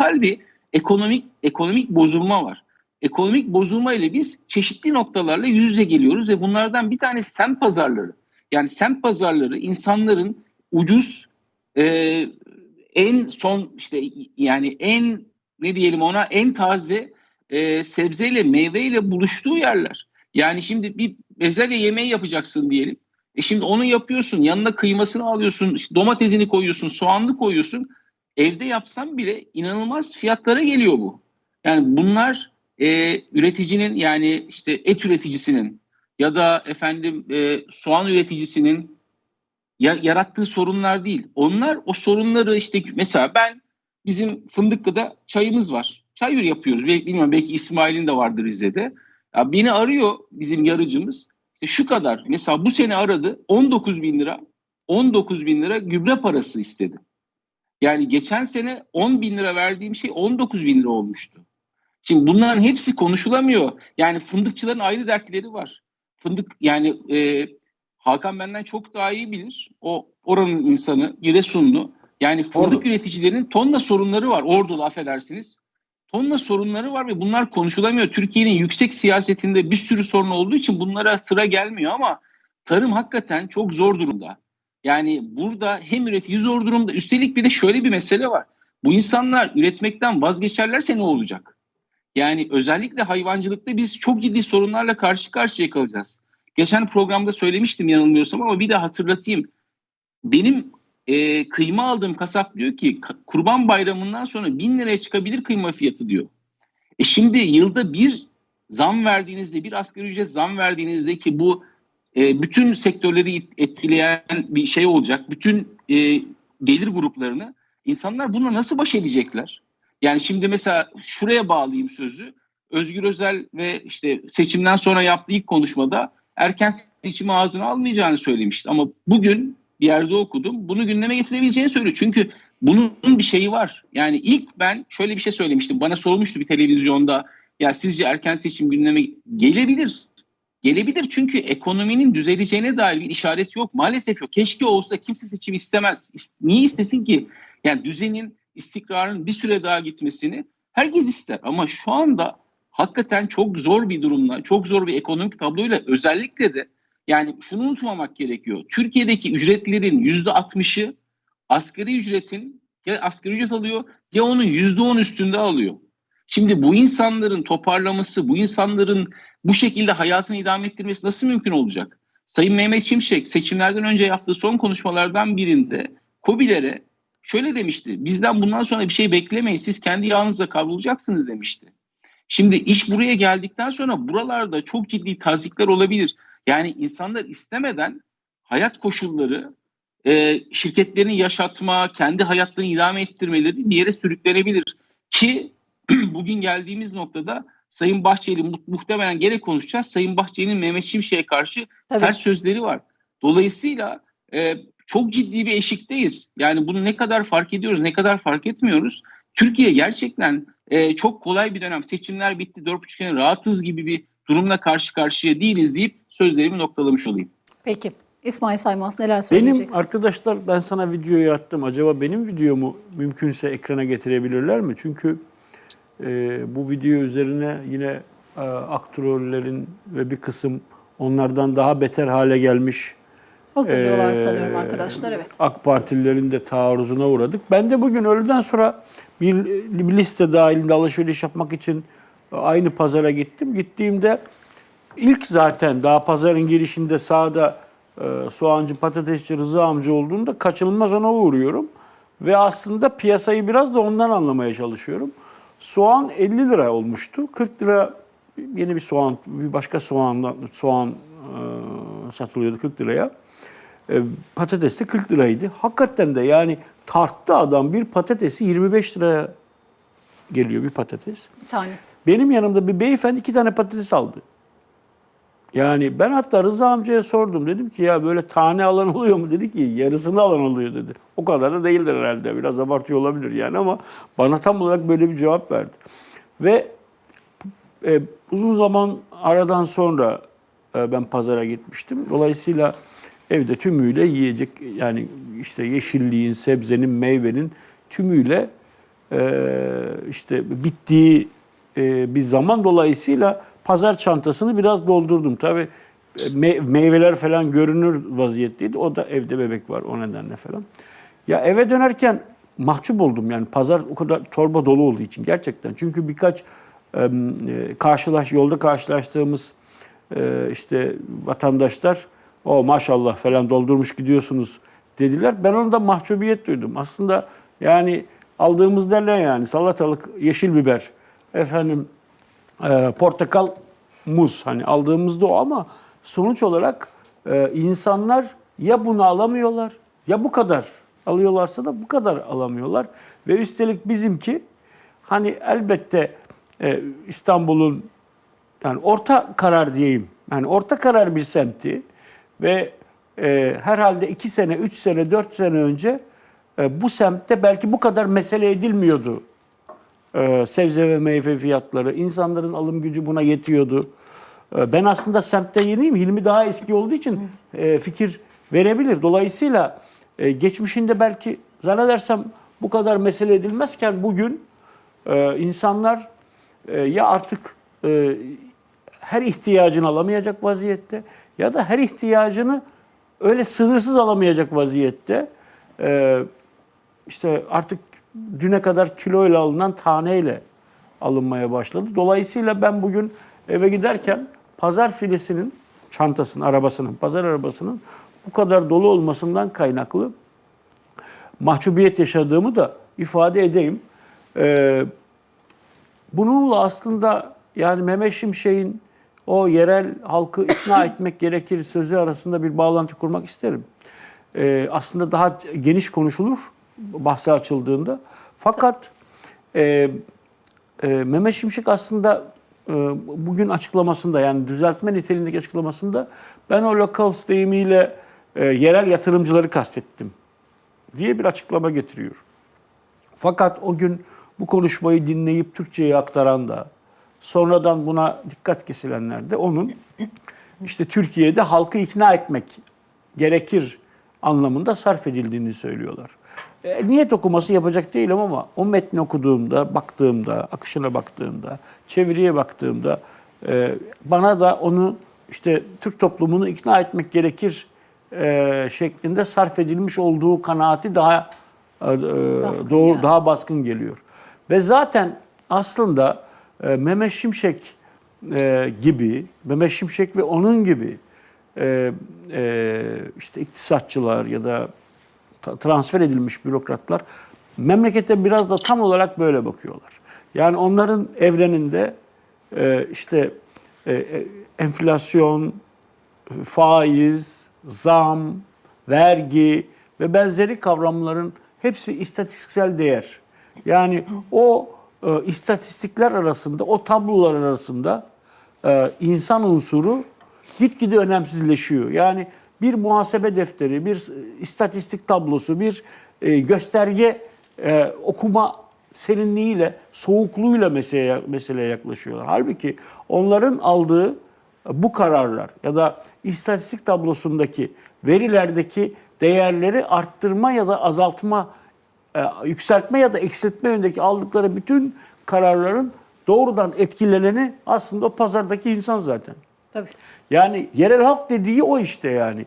bir ekonomik ekonomik bozulma var. Ekonomik bozulma ile biz çeşitli noktalarla yüz yüze geliyoruz ve bunlardan bir tanesi semt pazarları. Yani semt pazarları insanların ucuz e, en son işte yani en ne diyelim ona en taze e, sebzeyle meyveyle buluştuğu yerler. Yani şimdi bir bezelye yemeği yapacaksın diyelim. E şimdi onu yapıyorsun. Yanına kıymasını alıyorsun. işte domatesini koyuyorsun. Soğanlı koyuyorsun. Evde yapsan bile inanılmaz fiyatlara geliyor bu. Yani bunlar e, üreticinin yani işte et üreticisinin ya da efendim e, soğan üreticisinin ya, yarattığı sorunlar değil. Onlar o sorunları işte mesela ben bizim Fındıklı'da çayımız var. Çay yapıyoruz. Belki, bilmiyorum belki İsmail'in de vardır Rize'de. Ya beni arıyor bizim yarıcımız. İşte şu kadar. Mesela bu sene aradı 19 bin lira 19 bin lira gübre parası istedi. Yani geçen sene 10 bin lira verdiğim şey 19 bin lira olmuştu. Şimdi bunların hepsi konuşulamıyor. Yani fındıkçıların ayrı dertleri var. Fındık yani e, Hakan benden çok daha iyi bilir. O oranın insanı, Giresunlu. Yani fındık Ordu. üreticilerinin tonla sorunları var. Ordulu affedersiniz. Tonla sorunları var ve bunlar konuşulamıyor. Türkiye'nin yüksek siyasetinde bir sürü sorun olduğu için bunlara sıra gelmiyor ama tarım hakikaten çok zor durumda. Yani burada hem üretici zor durumda üstelik bir de şöyle bir mesele var. Bu insanlar üretmekten vazgeçerlerse ne olacak? Yani özellikle hayvancılıkta biz çok ciddi sorunlarla karşı karşıya kalacağız. Geçen programda söylemiştim yanılmıyorsam ama bir de hatırlatayım. Benim e, kıyma aldığım kasap diyor ki "Ka- kurban bayramından sonra bin liraya çıkabilir kıyma fiyatı diyor. E şimdi yılda bir zam verdiğinizde bir asgari ücret zam verdiğinizde ki bu e, bütün sektörleri etkileyen bir şey olacak. Bütün e, gelir gruplarını insanlar bununla nasıl baş edecekler? Yani şimdi mesela şuraya bağlayayım sözü. Özgür Özel ve işte seçimden sonra yaptığı ilk konuşmada erken seçimi ağzına almayacağını söylemişti. Ama bugün bir yerde okudum. Bunu gündeme getirebileceğini söylüyor. Çünkü bunun bir şeyi var. Yani ilk ben şöyle bir şey söylemiştim. Bana sorulmuştu bir televizyonda. Ya sizce erken seçim gündeme gelebilir. Gelebilir çünkü ekonominin düzeleceğine dair bir işaret yok. Maalesef yok. Keşke olsa kimse seçim istemez. İst- Niye istesin ki? Yani düzenin, istikrarın bir süre daha gitmesini herkes ister. Ama şu anda hakikaten çok zor bir durumla, çok zor bir ekonomik tabloyla özellikle de yani şunu unutmamak gerekiyor. Türkiye'deki ücretlerin yüzde altmışı asgari ücretin ya asgari ücret alıyor ya onun yüzde on üstünde alıyor. Şimdi bu insanların toparlaması, bu insanların bu şekilde hayatını idame ettirmesi nasıl mümkün olacak? Sayın Mehmet Şimşek seçimlerden önce yaptığı son konuşmalardan birinde COBİ'lere şöyle demişti. Bizden bundan sonra bir şey beklemeyin. Siz kendi yağınızla kavrulacaksınız demişti. Şimdi iş buraya geldikten sonra buralarda çok ciddi tazikler olabilir. Yani insanlar istemeden hayat koşulları e, şirketlerini yaşatma, kendi hayatlarını idame ettirmeleri bir yere sürüklenebilir. Ki bugün geldiğimiz noktada Sayın Bahçeli mu- muhtemelen gene konuşacağız. Sayın Bahçeli'nin Mehmet Şimşek'e karşı Tabii. sert sözleri var. Dolayısıyla e, çok ciddi bir eşikteyiz. Yani bunu ne kadar fark ediyoruz, ne kadar fark etmiyoruz. Türkiye gerçekten e, çok kolay bir dönem. Seçimler bitti, dört buçuk sene rahatız gibi bir durumla karşı karşıya değiliz deyip sözlerimi noktalamış olayım. Peki. İsmail Saymaz neler Benim söyleyeceksin? arkadaşlar ben sana videoyu attım. Acaba benim videomu mümkünse ekrana getirebilirler mi? Çünkü e, bu video üzerine yine e, aktörlerin ve bir kısım onlardan daha beter hale gelmiş Hazırlıyorlar e, sanıyorum arkadaşlar. Evet. AK Partililerin de taarruzuna uğradık. Ben de bugün öğleden sonra bir, bir liste dahilinde alışveriş yapmak için aynı pazara gittim. Gittiğimde ilk zaten daha pazarın girişinde sağda e, soğancı patatesçi Rıza amca olduğunda kaçınılmaz ona uğruyorum. Ve aslında piyasayı biraz da ondan anlamaya çalışıyorum. Soğan 50 lira olmuştu. 40 lira yeni bir soğan, bir başka soğandan soğan e, satılıyordu 40 liraya. E, patates de 40 liraydı. Hakikaten de yani tarttı adam bir patatesi 25 liraya geliyor bir patates. Bir tanesi. Benim yanımda bir beyefendi iki tane patates aldı. Yani ben hatta Rıza amcaya sordum. Dedim ki ya böyle tane alan oluyor mu? Dedi ki yarısını alan oluyor dedi. O kadar da değildir herhalde. Biraz abartıyor olabilir yani ama bana tam olarak böyle bir cevap verdi. Ve e, uzun zaman aradan sonra e, ben pazara gitmiştim. Dolayısıyla evde tümüyle yiyecek yani işte yeşilliğin, sebzenin, meyvenin tümüyle e, işte bittiği e, bir zaman dolayısıyla pazar çantasını biraz doldurdum. Tabii e, me- meyveler falan görünür vaziyetteydi. O da evde bebek var o nedenle falan. Ya eve dönerken mahcup oldum yani pazar o kadar torba dolu olduğu için gerçekten. Çünkü birkaç e, e, karşılaş yolda karşılaştığımız e, işte vatandaşlar o maşallah falan doldurmuş gidiyorsunuz dediler. Ben onda mahcubiyet duydum. Aslında yani aldığımız derler yani salatalık, yeşil biber, efendim e, portakal, muz hani aldığımızda o ama sonuç olarak e, insanlar ya bunu alamıyorlar ya bu kadar alıyorlarsa da bu kadar alamıyorlar ve üstelik bizimki hani elbette e, İstanbul'un yani orta karar diyeyim. Yani orta karar bir semti ve e, herhalde iki sene, üç sene, dört sene önce e, bu semtte belki bu kadar mesele edilmiyordu. E, sebze ve meyve fiyatları, insanların alım gücü buna yetiyordu. E, ben aslında semtte yeniyim. Hilmi daha eski olduğu için e, fikir verebilir. Dolayısıyla e, geçmişinde belki zannedersem bu kadar mesele edilmezken bugün e, insanlar e, ya artık e, her ihtiyacını alamayacak vaziyette ya da her ihtiyacını öyle sınırsız alamayacak vaziyette. E, işte artık düne kadar kiloyla alınan taneyle alınmaya başladı. Dolayısıyla ben bugün eve giderken pazar filesinin çantasının, arabasının, pazar arabasının bu kadar dolu olmasından kaynaklı mahcubiyet yaşadığımı da ifade edeyim. Ee, bununla aslında yani Mehmet Şimşek'in o yerel halkı ikna etmek gerekir sözü arasında bir bağlantı kurmak isterim. Ee, aslında daha geniş konuşulur bahsi açıldığında. Fakat e, e, Mehmet Şimşek aslında e, bugün açıklamasında yani düzeltme niteliğindeki açıklamasında ben o locals deyimiyle e, yerel yatırımcıları kastettim diye bir açıklama getiriyor. Fakat o gün bu konuşmayı dinleyip Türkçe'ye aktaran da sonradan buna dikkat kesilenler de onun işte Türkiye'de halkı ikna etmek gerekir anlamında sarf edildiğini söylüyorlar. E, niyet okuması yapacak değilim ama o metni okuduğumda, baktığımda, akışına baktığımda, çeviriye baktığımda e, bana da onu işte Türk toplumunu ikna etmek gerekir e, şeklinde sarf edilmiş olduğu kanaati daha e, Baskın doğru yani. daha baskın geliyor. Ve zaten aslında e, Mehmet Şimşek e, gibi, Mehmet Şimşek ve onun gibi e, e, işte iktisatçılar ya da transfer edilmiş bürokratlar memlekete biraz da tam olarak böyle bakıyorlar. Yani onların evreninde e, işte e, e, enflasyon, faiz, zam, vergi ve benzeri kavramların hepsi istatistiksel değer. Yani o e, istatistikler arasında, o tablolar arasında e, insan unsuru gitgide önemsizleşiyor. Yani bir muhasebe defteri, bir istatistik tablosu, bir e, gösterge e, okuma serinliğiyle, soğukluğuyla meseleye, meseleye yaklaşıyorlar. Halbuki onların aldığı bu kararlar ya da istatistik tablosundaki verilerdeki değerleri arttırma ya da azaltma, e, yükseltme ya da eksiltme yönündeki aldıkları bütün kararların doğrudan etkileneni aslında o pazardaki insan zaten. Tabii. Yani yerel halk dediği o işte yani.